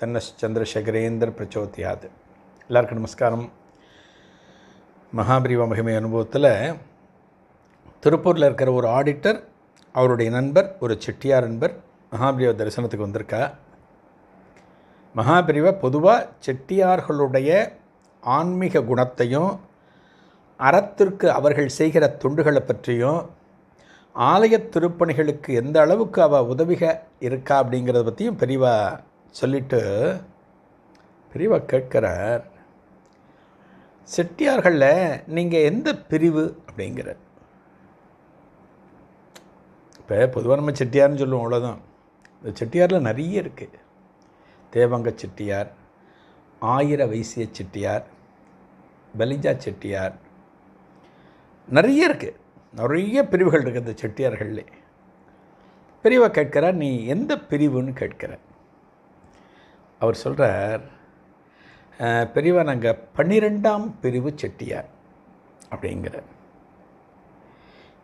தன்னஸ் சந்திரசேகரேந்திர பிரச்சோதியாது. எல்லாருக்கும் நமஸ்காரம். மகாபிரிவ மகிமை அனுபவத்தில் திருப்பூரில் இருக்கிற ஒரு ஆடிட்டர் அவருடைய நண்பர் ஒரு செட்டியார் நண்பர் மகாபிரிவ தரிசனத்துக்கு வந்திருக்கா. மகாபிரிவை பொதுவாக செட்டியார்களுடைய ஆன்மீக குணத்தையும் அறத்திற்கு அவர்கள் செய்கிற தொண்டுகளை பற்றியும் ஆலய திருப்பணிகளுக்கு எந்த அளவுக்கு அவள் உதவிக இருக்கா அப்படிங்கிறத பற்றியும் பெரிவாக சொல்லிட்டு பெரியவா கேட்கிறார். செட்டியார்களில் நீங்கள் எந்த பிரிவு அப்படிங்கிற இப்போ பொதுவாக நம்ம செட்டியார்னு சொல்லுவோம் அவ்வளோதான் இந்த செட்டியாரில் நிறைய இருக்குது தேவங்க செட்டியார் ஆயிர வைசிய செட்டியார் பலிஜா செட்டியார் நிறைய இருக்குது நிறைய பிரிவுகள் இருக்குது இந்த செட்டியார்கள்லே. பெரியவா கேட்கிறார் நீ எந்த பிரிவுன்னு கேட்கிறார். அவர் சொல்கிறார் "அஹ், பெரியவா நாங்கள் பன்னிரெண்டாம் பிரிவு செட்டியார் அப்படிங்கிற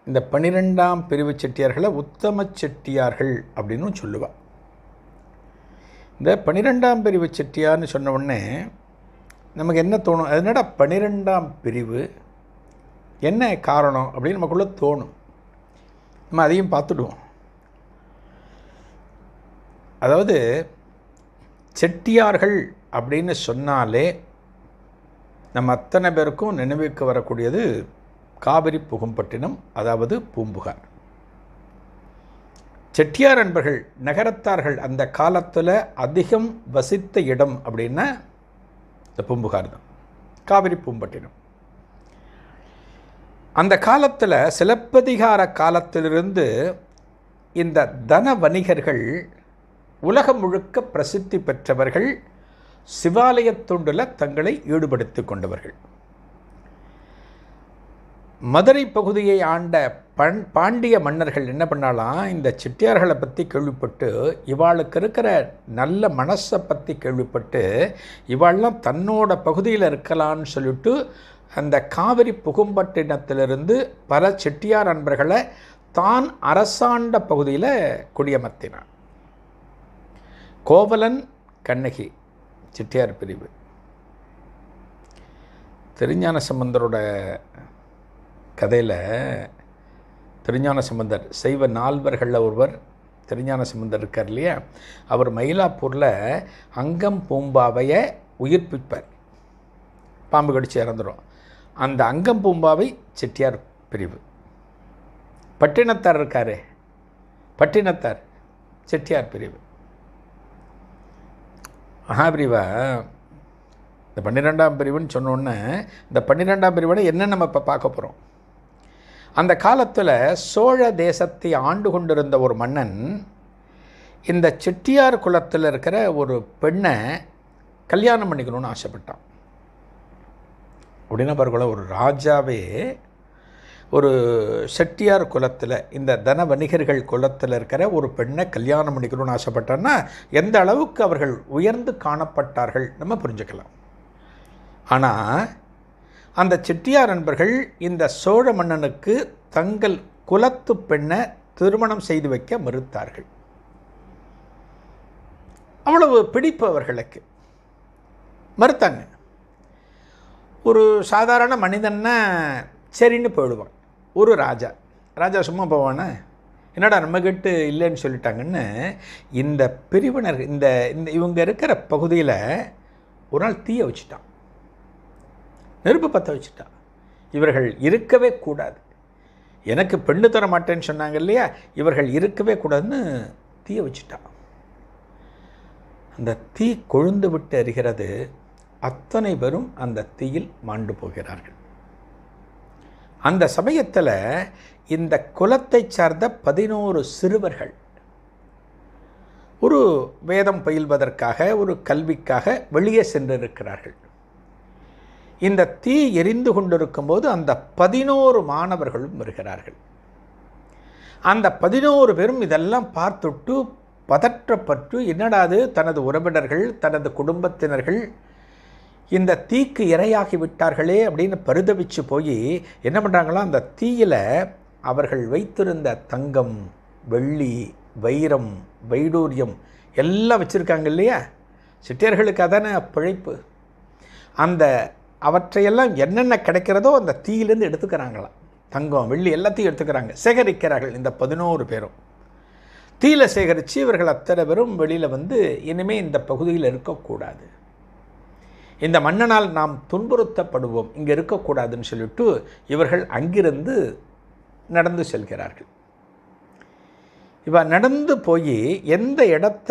இந்த பன்னிரெண்டாம் பிரிவு செட்டியார்களை உத்தம செட்டியார்கள் அப்படின்னு சொல்லுவார் இந்த பன்னிரெண்டாம் பிரிவு செட்டியார்னு சொன்ன உடனே நமக்கு என்ன தோணும்? அதனடா பன்னிரெண்டாம் பிரிவு? என்ன காரணம் அப்படின்னு நமக்குள்ளே தோணும். நம்ம அதையும் பார்த்துடுவோம். அதாவது செட்டியார்கள் அப்படின்னு சொன்னாலே நம்ம அத்தனை பேருக்கும் நினைவுக்கு வரக்கூடியது காவிரி புகும்பட்டினம் அதாவது பூம்புகார். செட்டியார் அன்பர்கள் நகரத்தார்கள் அந்த காலத்தில் அதிகம் வசித்த இடம் அப்படின்னா இந்த பூம்புகார் தான். காவிரி பூம்பட்டினம். அந்த காலத்தில் சிலப்பதிகார காலத்திலிருந்து இந்த தன வணிகர்கள் உலகம் முழுக்க பிரசித்தி பெற்றவர்கள் சிவாலயத் தொண்டில் தங்களை ஈடுபடுத்தி கொண்டவர்கள். மதுரை பகுதியை ஆண்ட பண் பாண்டிய மன்னர்கள் என்ன பண்ணாலாம்? இந்த செட்டியார்களை பற்றி கேள்விப்பட்டு இவாளுக்கு இருக்கிற நல்ல மனசை பற்றி கேள்விப்பட்டு இவாள்லாம் தன்னோட பகுதியில் இருக்கலான்னு சொல்லிட்டு அந்த காவிரி புகும்பட்டினத்திலிருந்து பல செட்டியார் அன்பர்களை தான் அரசாண்ட பகுதியில் குடியமர்த்தினான். கோவலன் கண்ணகி செட்டியார் பிரிவு. திருஞான சம்பந்தரோட கதையில் திருஞான சம்பந்தர் சைவ நால்வர்களில் ஒருவர் திருஞான சம்பந்தர் இருக்கார் இல்லையா? அவர் மயிலாப்பூரில் அங்கம் பூம்பாவையை உயிர்ப்பிப்பார். பாம்பு கடிச்சு இறந்துடும் அந்த அங்கம் பூம்பாவை செட்டியார் பிரிவு. பட்டினத்தார் இருக்காரே. பட்டினத்தார் செட்டியார் பிரிவு. மகாபிரிவா இந்த பன்னிரெண்டாம் பிரிவுன்னு சொன்னோன்னே இந்த பன்னிரெண்டாம் பிரிவோட என்ன நம்ம இப்போ பார்க்க போகிறோம் அந்த காலத்தில் சோழ தேசத்தை ஆண்டு கொண்டிருந்த ஒரு மன்னன் இந்த செட்டியார் குலத்தில் இருக்கிற ஒரு பெண்ணை கல்யாணம் பண்ணிக்கணும்னு ஆசைப்பட்டான். அப்படின்னா பாருங்களேன் ஒரு ராஜாவே ஒரு செட்டியார் குலத்தில் இந்த தன வணிகர்கள் குலத்தில் இருக்கிற ஒரு பெண்ணை கல்யாணம் பண்ணிக்கணும்னு ஆசைப்பட்டான்னா எந்த அளவுக்கு அவர்கள் உயர்ந்து காணப்பட்டார்கள் நம்ம புரிஞ்சுக்கலாம். ஆனால் அந்த செட்டியார் நண்பர்கள் இந்த சோழ மன்னனுக்கு தங்கள் குலத்து பெண்ணை திருமணம் செய்து வைக்க மறுத்தார்கள். அவ்வளவு பிடிப்பு அவர்களுக்கு. மறுத்தாங்க. ஒரு சாதாரண மனிதன்னா சரின்னு போயிடுவான். ஒரு ராஜா. ராஜா சும்மா போவானே? என்னடா நம்ம கிட்ட இல்லைன்னு சொல்லிட்டாங்கன்னு இந்த பிரிவினர் இந்த இந்த இவங்க இருக்கிற பகுதியில் ஒரு நாள் தீய வச்சுட்டான். நெருப்பு பற்ற வச்சுட்டான். இவர்கள் இருக்கவே கூடாது. எனக்கு பெண்ணு தர மாட்டேன்னு சொன்னாங்க இல்லையா? இவர்கள் இருக்கவே கூடாதுன்னு தீய வச்சுட்டான். அந்த தீ கொழுந்து விட்டு எரிகிறது அத்தனை பேரும் அந்த தீயில் மாண்டு போகிறார்கள். அந்த சமயத்தில் இந்த குலத்தை சார்ந்த பதினோரு சிறுவர்கள் ஒரு வேதம் பயில்வதற்காக ஒரு கல்விக்காக வெளியே சென்றிருக்கிறார்கள். இந்த தீ எரிந்து கொண்டிருக்கும்போது அந்த பதினோரு மாணவர்களும் வருகிறார்கள். அந்த பதினோரு பேரும் இதெல்லாம் பார்த்துட்டு பதற்றப்பட்டு என்னடாது தனது உறவினர்கள் தனது குடும்பத்தினர்கள் இந்த தீக்கு இரையாகி விட்டார்களே அப்படின்னு பரிதவிச்சு போய் என்ன பண்ணுறாங்களோ அந்த தீயில் அவர்கள் வைத்திருந்த தங்கம் வெள்ளி வைரம் வைடூரியம் எல்லாம் வச்சுருக்காங்க இல்லையா? சிட்டியர்களுக்கு அதானே பிழைப்பு. அந்த அவற்றையெல்லாம் என்னென்ன கிடைக்கிறதோ அந்த தீயிலேருந்து எடுத்துக்கிறாங்களாம். தங்கம் வெள்ளி எல்லாத்தையும் எடுத்துக்கிறாங்க. சேகரிக்கிறார்கள் இந்த பதினோரு பேரும். தீயில சேகரித்து இவர்கள் அத்தனை பேரும் வெளியில் வந்து இனிமேல் இந்த பகுதியில் இருக்கக்கூடாது. இந்த மன்னனால் நாம் துன்புறுத்தப்படுவோம் இங்கே இருக்கக்கூடாதுன்னு சொல்லிட்டு இவர்கள் அங்கிருந்து நடந்து செல்கிறார்கள். இவ நடந்து போய் எந்த இடத்த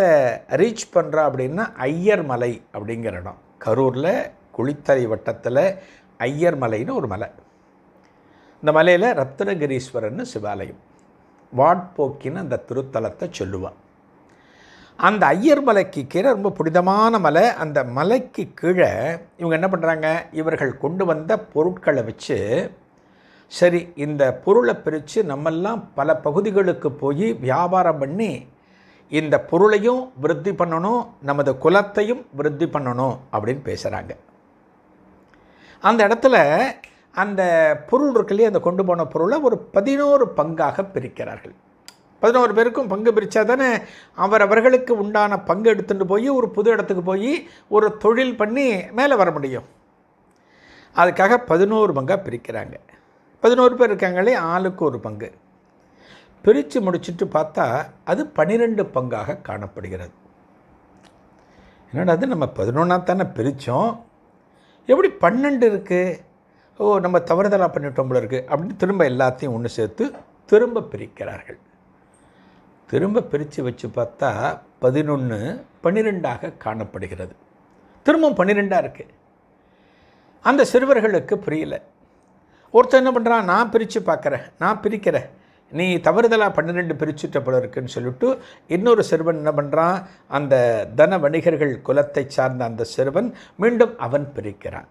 ரீச் பண்ணுறா அப்படின்னா ஐயர் மலை அப்படிங்கிற இடம். கரூரில் குளித்தலை வட்டத்தில் ஐயர் மலைன்னு ஒரு மலை. இந்த மலையில் ரத்னகிரீஸ்வரன்னு சிவாலயம். வாட்போக்கின்னு அந்த திருத்தலத்தை சொல்லுவாள் அந்த ஐயர் மலைக்கு கீழே ரொம்ப புனிதமான மலை. அந்த மலைக்கு கீழே இவங்க என்ன பண்ணுறாங்க இவர்கள் கொண்டு வந்த பொருட்களை வச்சு சரி இந்த பொருளை பிரித்து நம்மெல்லாம் பல பகுதிகளுக்கு போய் வியாபாரம் பண்ணி இந்த பொருளையும் விருத்தி பண்ணணும் நமது குலத்தையும் விருத்தி பண்ணணும் அப்படின்னு பேசுகிறாங்க அந்த இடத்துல அந்த பொருள் இருக்குல்லையே அந்த கொண்டு போன பொருளை ஒரு பதினோரு பங்காக பிரிக்கிறார்கள். பதினோரு பேருக்கும் பங்கு பிரித்தா தானே அவரவர்களுக்கு உண்டான பங்கு எடுத்துகிட்டு போய் ஒரு புது இடத்துக்கு போய் ஒரு தொழில் பண்ணி மேலே வர முடியும். அதுக்காக பதினோரு பங்காக பிரிக்கிறாங்க. பதினோரு பேர் இருக்காங்களே ஆளுக்கு ஒரு பங்கு. பிரித்து முடிச்சுட்டு பார்த்தா அது பன்னிரெண்டு பங்காக காணப்படுகிறது. என்னடா அது நம்ம பதினொன்றா தானே பிரித்தோம் எப்படி பன்னெண்டு இருக்குது ஓ நம்ம தவறுதலாக பண்ணிட்டோம்ல இருக்குது அப்படின்னு திரும்ப எல்லாத்தையும் ஒன்று சேர்த்து திரும்ப பிரிக்கிறார்கள். திரும்ப பிரித்து வச்சு பார்த்தா பதினொன்று பன்னிரெண்டாக காணப்படுகிறது. திரும்பவும் பன்னிரெண்டாக இருக்குது அந்த சிறுவர்களுக்கு புரியல. ஒருத்தர் என்ன பண்ணுறான் நான் பிரித்து பார்க்குறேன். நான் பிரிக்கிறேன். நீ தவறுதலாக பன்னிரெண்டு பிரிச்சுட்ட போல இருக்குன்னு சொல்லிட்டு இன்னொரு சிறுவன் என்ன பண்ணுறான் அந்த தன வணிகர்கள் குலத்தை சார்ந்த அந்த சிறுவன் மீண்டும் அவன் பிரிக்கிறான்.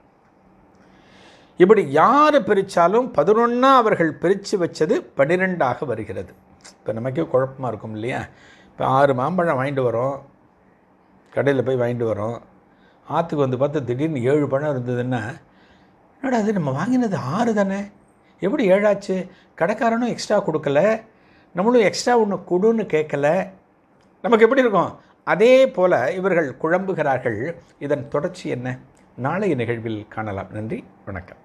இப்படி யார் பிரித்தாலும் பதினொன்றா அவர்கள் பிரித்து வச்சது பன்னிரெண்டாக வருகிறது. இப்போ நமக்கே குழப்பமாக இருக்கும் இல்லையா? இப்போ ஆறு மாம்பழம் வாங்கிட்டு வரோம். கடையில் போய் வாங்கிட்டு வரோம். ஆற்றுக்கு வந்து பார்த்து திடீர்னு ஏழு பழம் இருந்ததுன்னா என்னடா அது நம்ம வாங்கினது ஆறு தானே? எப்படி ஏழாச்சு? கடைக்காரனும் எக்ஸ்ட்ரா கொடுக்கல. நம்மளும் எக்ஸ்ட்ரா ஒன்று கொடுன்னு கேட்கல. நமக்கு எப்படி இருக்கும்? அதே போல் இவர்கள் குழம்புகிறார்கள். இதன் தொடர்ச்சி என்ன? நாளைய நிகழ்வில் காணலாம். நன்றி வணக்கம்.